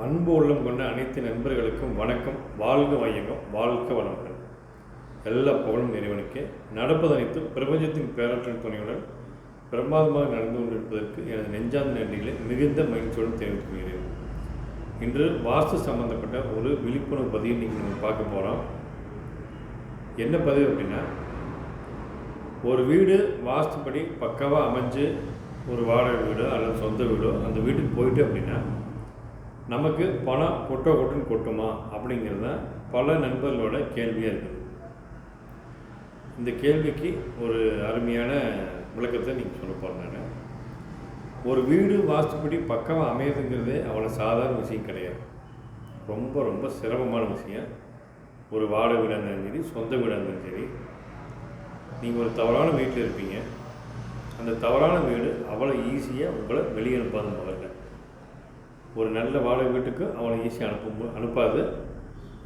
அன்பு உள்ளம் கொண்ட அனைத்து நண்பர்களுக்கும் வணக்கம். வாழ்க வையகம் வாழ்க வளமுடன். எல்லா புகழும் இறைவனுக்கே. நடப்பது அனைத்தும் பிரபஞ்சத்தின் பேரற்றின் துணையுடன் பிரமாதமாக நடந்து கொண்டிருப்பதற்கு எனது நெஞ்சாந்த நன்றிகளை மிகுந்த மகிழ்ச்சியுடன் தெரிவித்துக் கொள்கிறேன். இன்று வாஸ்து சம்பந்தப்பட்ட ஒரு விழிப்புணர்வு பதிவு நீங்கள் நம்ம பார்க்க போகிறோம் என்ன பதிவு அப்படின்னா ஒரு வீடு வாஸ்துப்படி பக்காவாக அமைஞ்சு ஒரு வாடகை வீடோ அல்லது சொந்த வீடோ அந்த வீட்டுக்கு போயிட்டு அப்படின்னா நமக்கு பணம் கொட்டோ கொட்டுன்னு கொட்டுமா? அப்படிங்கிறது தான் பல நண்பர்களோட கேள்வியாக இருக்குது இந்த கேள்விக்கு ஒரு அருமையான விளக்கத்தை நீங்கள் சொல்ல போகிறேன் நான். ஒரு வீடு வாஸ்துப்படி பக்கமாக அமையுதுங்கிறதே அவ்வளோ சாதாரண விஷயம் கிடையாது. ரொம்ப ரொம்ப சிரமமான விஷயம். ஒரு வாடகை வீடாக இருந்தாலும் சரி சொந்த வீடாக இருந்தாலும் சரி. நீங்கள் ஒரு தவறான வீட்டில் இருப்பீங்க. அந்த தவறான வீடு அவ்வளோ ஈஸியாக உங்களை வெளியே அனுப்பாது முதல்ல ஒரு நல்ல வாடகை வீட்டுக்கு அவனை ஈஸியாக அனுப்ப அனுப்பாது.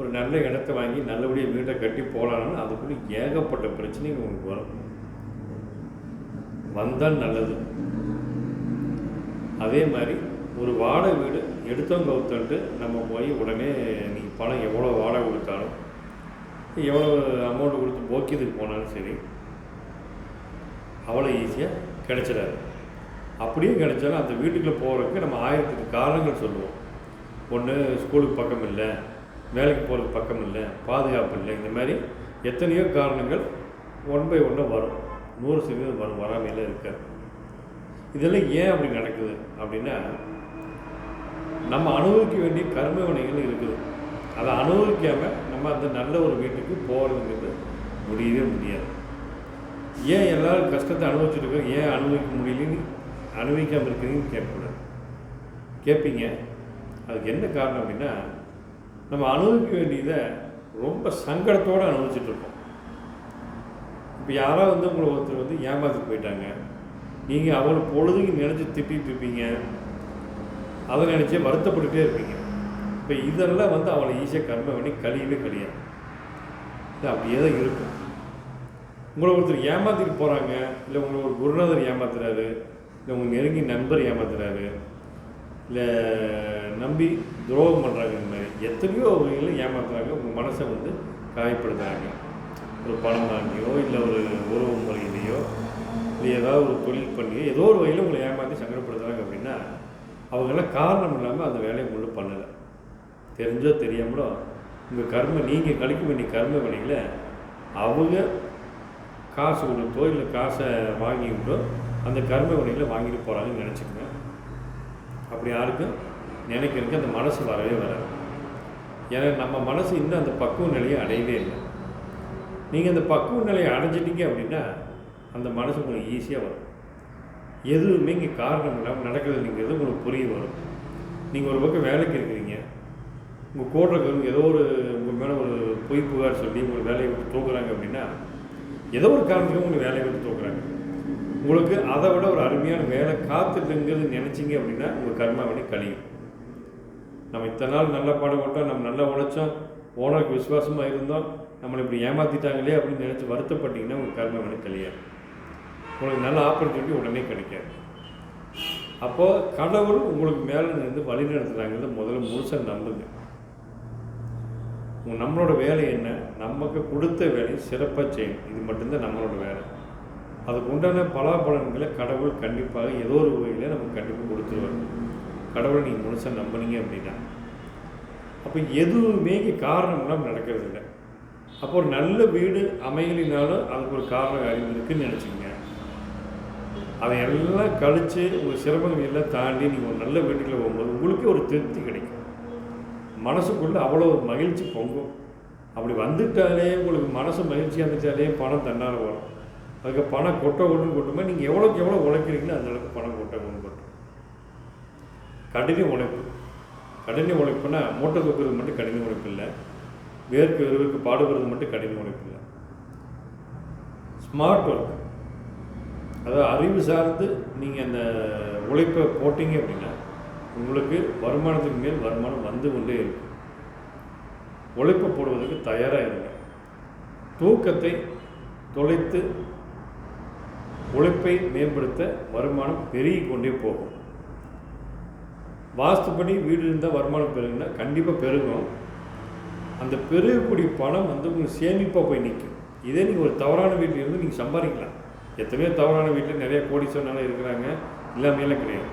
ஒரு நல்ல இடத்த வாங்கி நல்லபடியாக வீட்டை கட்டி போகலான்னு அதுக்குள்ளே ஏகப்பட்ட பிரச்சனைகள் உங்களுக்கு வரும். வந்தால் நல்லது. அதே மாதிரி ஒரு வாடகை வீடு எடுத்தவங்க ஒருத்தன்ட்டு நம்ம போய் உடனே நீ பணம் எவ்வளோ வாடகை கொடுத்தாலும் எவ்வளோ அமௌண்ட் கொடுத்து போக்கியதுக்கு போனாலும் சரி அவ்வளோ ஈஸியாக கிடச்சிடாது. அப்படியே கிடைச்சாலும் அந்த வீட்டுக்குள்ளே போகிறதுக்கு நம்ம ஆயிரத்துக்கு காரணங்கள் சொல்லுவோம். ஒன்று ஸ்கூலுக்கு பக்கம் இல்லை வேலைக்கு போகிறதுக்கு பக்கம் இல்லை பாதுகாப்பு இல்லை இந்த மாதிரி எத்தனையோ காரணங்கள் ஒன் பை ஒன்னாக வரும். நூறு சதவீதம் வரும் வராமையில் இருக்காது இதெல்லாம் ஏன் அப்படி நடக்குது அப்படின்னா நம்ம அனுபவிக்க வேண்டிய கர்ம வினைகள் இருக்குது. அதை அனுபவிக்காமல் நம்ம அந்த நல்ல ஒரு வீட்டுக்கு போகிறதுங்கிறது முடியவே முடியாது. ஏன் எல்லோரும் கஷ்டத்தை அனுபவிச்சுட்டு இருக்கோம் ஏன் அனுபவிக்க முடியலன்னு அனுபவிக்காமல் இருக்கிறீங்கன்னு கேட்கக்கூடாது. கேட்பீங்க. அதுக்கு என்ன காரணம் அப்படின்னா நம்ம அனுபவிக்க வேண்டியதை ரொம்ப சங்கடத்தோடு அனுபவிச்சிட்ருக்கோம் இப்போ யாராவது வந்து உங்களை ஒருத்தர் வந்து ஏமாத்திட்டு போயிட்டாங்க. நீங்கள் அவங்கள பொழுதுக்கு நினச்சி திட்டிகிட்டு இருப்பீங்க. அதை நினச்சி வருத்தப்பட்டுட்டே இருப்பீங்க. இப்போ இதெல்லாம் வந்து அவளை ஈஸியாக கர்ம பண்ணி கழியவே கிடையாது இது அப்படியே தான் இருக்கும். உங்களை ஒருத்தர் ஏமாத்திட்டு போகிறாங்க இல்லை உங்களை ஒரு குருநாதர் ஏமாத்துறாரு இல்லை உங்கள் நெருங்கி நண்பர் ஏமாத்துறாரு. இல்லை நம்பி துரோகம் பண்ணுறாங்க இந்த மாதிரி. எத்தனையோ வகையில் ஏமாத்துறாங்க. உங்கள் மனசை வந்து காயப்படுத்துகிறாங்க ஒரு பணம் வாங்கியோ இல்லை ஒரு உறவு முறையிலையோ இல்லை ஏதாவது ஒரு தொழில் பண்ணியோ ஏதோ ஒரு வகையில் உங்களை ஏமாற்றி சங்கடப்படுத்துகிறாங்க அப்படின்னா அவங்கெல்லாம் காரணம் இல்லாமல் அந்த வேலையை முழு பண்ணலை. தெரிஞ்சோ தெரியாமலோ உங்கள் கர்மை நீங்கள் கழிக்க வேண்டிய கர்ம வினைகளை அவங்க காசு கொடுத்தோ இல்லை காசை வாங்கிக்கிட்டோ அந்த கர்ம வினைகளை வாங்கிட்டு போகிறாங்கன்னு நினச்சிக்கோங்க. அப்படி யாருக்கும் நினைக்கிறதுக்கு அந்த மனசு வரவே வராது. ஏன்னா நம்ம மனசு இன்னும் அந்த பக்குவ நிலையை அடையவே இல்லை. நீங்கள் அந்த பக்குவ நிலையை அடைஞ்சிட்டீங்க அப்படின்னா அந்த மனசு உங்களுக்கு ஈஸியாக வரும். எதுவுமே இங்கே காரணம் இல்லாமல் நடக்கிறதுங்கிறது உங்களுக்கு புரிய வரும். நீங்கள் ஒரு பக்கம் வேலைக்கு இருக்கிறீங்க. உங்கள் கோட்டுறவங்க ஏதோ ஒரு உங்கள் மேலே ஒரு பொய் புகார் சொல்லி உங்கள் வேலையை விட்டு தூக்குறாங்க அப்படின்னா ஏதோ ஒரு காரணத்துக்கு உங்களுக்கு வேலையை விட்டு தூக்குறாங்க. உங்களுக்கு அதை விட ஒரு அருமையான வேலை காத்துட்டுங்கிறது நினச்சிங்க அப்படின்னா உங்கள் கர்மாவணி கழியும். நம்ம இத்தனை நாள் நல்ல பாடம் போட்டோம் நம்ம நல்லா உழைச்சோம் ஓனருக்கு விசுவாசமாக இருந்தோம் நம்மளை இப்படி ஏமாற்றிட்டாங்களே அப்படின்னு நினச்சி வருத்தப்பட்டிங்கன்னா உங்கள் கர்மாவணி கழியாது. உங்களுக்கு நல்ல ஆப்பர்ச்சுனிட்டி உடனே கிடைக்காது. அப்போது கடவுள் உங்களுக்கு மேலே இருந்து வழி நடத்துகிறாங்கிறத முதல்ல முழுசாக நம்புங்க. நம்மளோட வேலை என்ன? நமக்கு கொடுத்த வேலையை சிறப்பாக செய்யணும். இது மட்டும்தான் நம்மளோட வேலை. அதுக்கு உண்டான பலாபலன்களை கடவுள் கண்டிப்பாக ஏதோ ஒரு வகையில் நமக்கு கண்டிப்பாக கொடுத்துருவார். கடவுளை நீங்கள் முழுசாக நம்புனீங்க அப்படின்னா. அப்போ எதுவுமே காரணம் இல்லாமல் நடக்கிறது இல்லை அப்போ ஒரு நல்ல வீடு அமையலினாலும் அதுக்கு ஒரு காரண அறிவு இருக்குதுன்னு நினச்சிங்க அதை எல்லாம் கழித்து உங்கள் சிரமங்கள் எல்லாம் தாண்டி நீங்கள் ஒரு நல்ல வீட்டுக்குள்ள போகும்போது உங்களுக்கே ஒரு திருப்தி கிடைக்கும். மனசுக்குள்ளே அவ்வளோ ஒரு மகிழ்ச்சி பொங்கும். அப்படி வந்துட்டாலே உங்களுக்கு மனசு மகிழ்ச்சியாக இருந்துச்சாலே பணம் தன்னால் வரும். அதுக்கு பணம் கொட்ட கொண்டு கொட்டுமா நீங்கள் எவ்வளோக்கு எவ்வளோ உழைக்கிறீங்களோ அந்த அளவுக்கு பணம் கொட்டை கொண்டு கொட்டும் கடின உழைப்பு. கடின உழைப்புனா மூட்டை தூக்குறது மட்டும் கடின உழைப்பு இல்லை. வேர்க்கு வெறுவிற்கு பாடுபடுறது மட்டும் கடின உழைப்பு இல்லை. ஸ்மார்ட் ஒர்க் அதாவது அறிவு சார்ந்து நீங்கள் அந்த உழைப்பை போட்டீங்க அப்படின்னா உங்களுக்கு வருமானத்துக்கு மேல் வருமானம் வந்து கொண்டே இருக்கும். உழைப்பை போடுவதற்கு தயாராக இருங்க. தூக்கத்தை தொலைத்து உழைப்பை மேம்படுத்த வருமானம் பெருகி கொண்டே போகும். வாஸ்துப்படி வீடு இருந்தால் வருமானம் பெருகுன்னா கண்டிப்பாக பெருகும். அந்த பெருகக்கூடிய பணம் வந்து உங்களுக்கு சேமிப்பாக போய் நிற்கும் இதே நீங்கள் ஒரு தவறான வீட்டில் இருந்து நீங்கள் சம்பாதிக்கலாம். எத்தனையோ தவறான வீட்டில் நிறைய கோடீஸ்வரனால இருக்கிறாங்க. இல்லாமையெல்லாம் கிடையாது.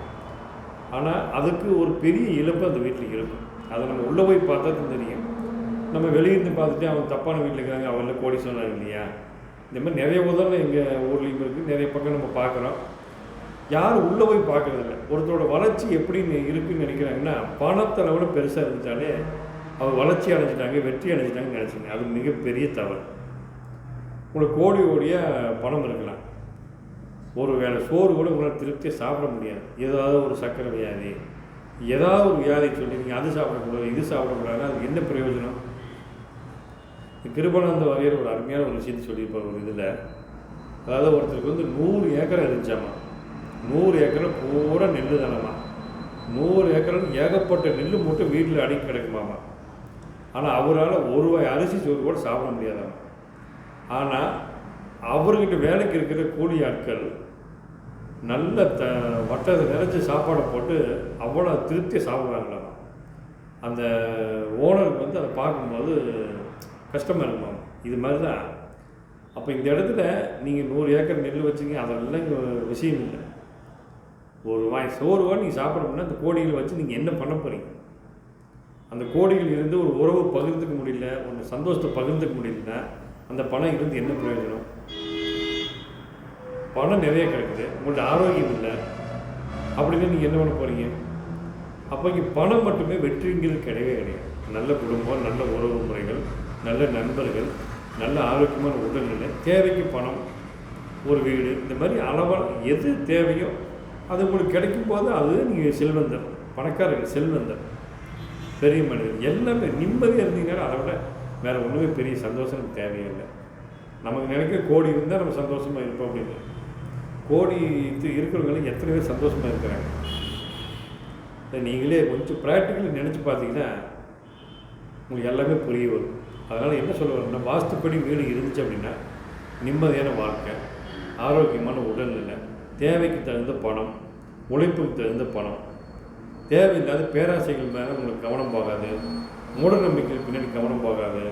ஆனால் அதுக்கு ஒரு பெரிய இழப்பு அந்த வீட்டில் இருக்கும். அதை நம்ம உள்ளே போய் பார்த்தா தெரியும். நம்ம வெளியிருந்து பார்த்துட்டு அவங்க தப்பான வீட்டில் இருக்கிறாங்க அவங்கள கோடீஸ்வரன் இல்லையா? இந்த மாதிரி நிறைய உதாரணம் எங்கள் ஊர்லேயும் இருக்குது நிறைய பக்கம் நம்ம பார்க்குறோம். யாரும் உள்ளே போய் பார்க்குறதில்ல. ஒருத்தரோட வளர்ச்சி எப்படின்னு இருக்குன்னு நினைக்கிறாங்கன்னா பணத்தளவோட பெருசாக இருந்துட்டாலே அவர் வளர்ச்சி அடைஞ்சிட்டாங்க வெற்றி அடைஞ்சிட்டாங்கன்னு நினச்சிங்க. அது மிகப்பெரிய தவறு. உங்களுக்கு கோடி கோடியாக பணம் இருக்கலாம். ஒரு வேளை சோறு கூட உங்களால் திருப்தியாக சாப்பிட முடியாது. ஏதாவது ஒரு சக்கரை வியாதி. ஏதாவது ஒரு வியாதி சொல்லி நீங்கள் அது சாப்பிடக்கூடாது இது சாப்பிடக்கூடாது அதுக்கு என்ன பிரயோஜனம்? கிருபானந்த வாரியர் ஒரு அருமையான ஒரு விஷயத்தை சொல்லியிருப்பார் ஒரு இதில். அதாவது ஒருத்தருக்கு வந்து நூறு ஏக்கர் இருந்துச்சாமா? நூறு ஏக்கர் பூரா நெல் தானம்மா நூறு ஏக்கரில் ஏகப்பட்ட நெல் மட்டும் வீட்டில் அடிக்க கிடைக்குமாமா? ஆனால் அவரால் ஒரு வாய் அரிசி சோறு கூட சாப்பிட முடியாதாமா? ஆனால் அவர்கிட்ட வேலைக்கு இருக்கிற கூலி ஆட்கள் நல்ல த வட்டத்தை நிறைச்சி சாப்பாடை போட்டு அவ்வளோ திருப்தியாக சாப்பிட்றாங்களாம் அந்த ஓனருக்கு வந்து அதை பார்க்கும்போது கஷ்டமாக இருக்கும்? இது மாதிரி தான் அப்போ இந்த இடத்துல நீங்கள் நூறு ஏக்கர் நெல் வச்சுங்க அதெல்லாம் விஷயம் இல்லை. ஒரு வாய் சோறு வாய் நீங்கள் சாப்பிடணும்னா அந்த கோடிகளை வச்சு நீங்கள் என்ன பண்ண போகிறீங்க அந்த கோடிகள் இருந்து ஒரு உறவு பகிர்ந்துக்க முடியல ஒன்று சந்தோஷத்தை பகிர்ந்துக்க முடியலன்னா அந்த பணம் இருந்து என்ன பிரயோஜனம்? பணம் நிறைய கிடைக்குது உங்கள்ட்ட ஆரோக்கியம் இல்லை அப்படின்னா நீங்கள் என்ன பண்ண போகிறீங்க அப்போ இங்கே பணம் மட்டுமே வெற்றிங்கிறது கிடையவே கிடையாது. நல்ல குடும்பம் நல்ல உறவு முறைகள் நல்ல நண்பர்கள் நல்ல ஆரோக்கியமான உடல்நிலை தேவைக்கு பணம் ஒரு வீடு இந்த மாதிரி அளவாக எது தேவையோ அது உங்களுக்கு கிடைக்கும் போது அது நீங்கள் செல்வந்தர் பணக்காரர்கள் செல்வந்தர் பெரிய மனிதர் எல்லாமே நிம்மதியாக இருந்தீங்கன்னா அதை விட வேறு ஒன்றுமே பெரிய சந்தோஷம் நமக்கு நமக்கு நினைக்கிற கோடி இருந்தால் நம்ம சந்தோஷமாக இருப்போம் அப்படின்னு. கோடி இது இருக்கிறவங்களும் எத்தனை பேர் சந்தோஷமாக இருக்கிறாங்க. நீங்களே கொஞ்சம் ப்ராக்டிக்கலி நினச்சி பார்த்தீங்கன்னா உங்களுக்கு எல்லாமே புரிய வரும். அதனால் என்ன சொல்ல வரணும்னா வாஸ்துப்படி வீடு இருந்துச்சு அப்படின்னா நிம்மதியான வாழ்க்கை ஆரோக்கியமான உடல்நிலை தேவைக்கு தகுந்த பணம் உழைப்புக்கு தகுந்த பணம். தேவையில்லாத பேராசைகள் மேலே உங்களுக்கு கவனம் போகாது. மூடநம்பிக்கைகள் பின்னாடி கவனம் போகாது.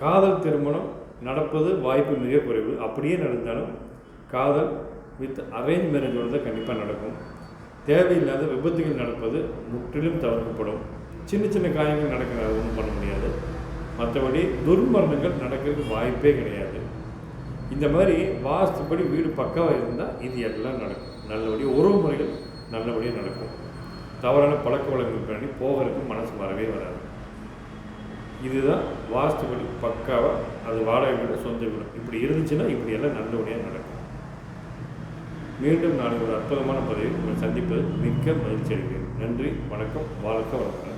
காதல் திருமணம் நடப்பது வாய்ப்பு மிக குறைவு. அப்படியே நடந்தாலும் காதல் வித் அரேஞ்ச் மேரேஜோடு தான் கண்டிப்பாக நடக்கும். தேவையில்லாத விபத்துகள் நடப்பது முற்றிலும் தவிர்க்கப்படும். சின்ன சின்ன காயங்கள் நடக்கிறது ஒன்றும் பண்ண முடியாது. மற்றபடி துர்மரணங்கள் நடக்கிறதுக்கு வாய்ப்பே கிடையாது. இந்த மாதிரி வாஸ்துப்படி வீடு பக்காவாக இருந்தால் இது எல்லாம் நடக்கும். நல்லபடியாக உறவு முறைகள் நல்லபடியாக நடக்கும். தவறான பழக்க வழக்கங்கள் பண்ணி போகிறதுக்கு மனசு வரவே வராது. இதுதான் வாஸ்துப்படி பக்காவாக அது வாடகை வீடு சொந்த வீடு இப்படி இருந்துச்சுன்னா இப்படி எல்லாம் நல்லபடியாக நடக்கும். மீண்டும் நான் ஒரு அற்புதமான பதவியில் உங்களை சந்திப்பது மிக்க மகிழ்ச்சி அடைகிறேன். நன்றி வணக்கம் வாழ்க்கை வளர்க்கிறேன்